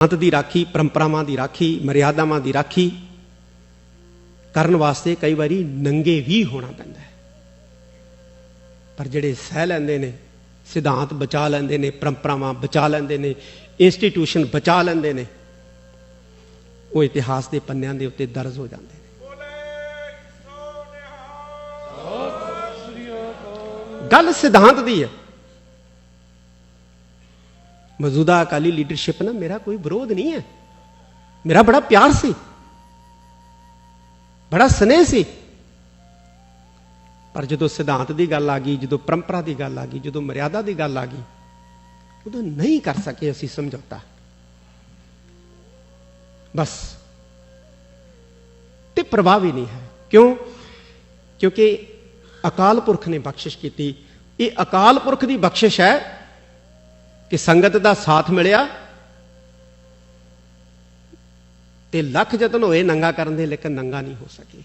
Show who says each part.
Speaker 1: ਅੰਤ ਦੀ ਰਾਖੀ, ਪਰੰਪਰਾਵਾਂ ਦੀ ਰਾਖੀ, ਮਰਿਆਦਾਵਾਂ ਦੀ ਰਾਖੀ ਕਰਨ ਵਾਸਤੇ ਕਈ ਵਾਰੀ ਨੰਗੇ ਵੀ ਹੋਣਾ ਪੈਂਦਾ ਹੈ। ਪਰ ਜਿਹੜੇ ਸਹਿ ਲੈਂਦੇ ਨੇ, ਸਿਧਾਂਤ ਬਚਾ ਲੈਂਦੇ ਨੇ, ਪਰੰਪਰਾਵਾਂ ਬਚਾ ਲੈਂਦੇ ਨੇ ਇੰਸਟੀਟਿਊਸ਼ਨ ਬਚਾ ਲੈਂਦੇ ਨੇ, ਉਹ ਇਤਿਹਾਸ ਦੇ ਪੰਨਿਆਂ ਦੇ ਉੱਤੇ ਦਰਜ ਹੋ ਜਾਂਦੇ ਨੇ। ਗੱਲ ਸਿਧਾਂਤ ਦੀ ਹੈ। ਮੌਜੂਦਾ ਅਕਾਲੀ ਲੀਡਰਸ਼ਿਪ ਨਾਲ ਮੇਰਾ ਕੋਈ ਵਿਰੋਧ ਨਹੀਂ ਹੈ। ਮੇਰਾ ਬੜਾ ਪਿਆਰ ਸੀ। ਬੜਾ ਸਨੇਹ ਸੀ। ਪਰ ਜਦੋਂ ਸਿਧਾਂਤ ਦੀ ਗੱਲ ਆ ਗਈ, ਜਦੋਂ ਪਰੰਪਰਾ ਦੀ ਗੱਲ ਆ ਗਈ, ਜਦੋਂ ਮਰਿਆਦਾ ਦੀ ਗੱਲ ਆ ਗਈ, ਉਦੋਂ ਨਹੀਂ ਕਰ ਸਕੇ ਅਸੀਂ ਸਮਝੌਤਾ। ਬਸ। ਤੇ ਪ੍ਰਭਾਵ ਹੀ ਨਹੀਂ ਹੈ। ਕਿਉਂ? ਕਿਉਂਕਿ ਅਕਾਲ ਪੁਰਖ ਨੇ ਬਖਸ਼ਿਸ਼ ਕੀਤੀ। ਇਹ ਅਕਾਲ ਪੁਰਖ ਦੀ ਬਖਸ਼ਿਸ਼ ਹੈ ਕਿ ਸੰਗਤ ਦਾ ਸਾਥ ਮਿਲਿਆ ਤੇ ਲੱਖ ਯਤਨ ਹੋਏ ਨੰਗਾ ਕਰਨ ਦੇ ਲੇਕਿਨ ਨੰਗਾ ਨਹੀਂ ਹੋ ਸਕੇ।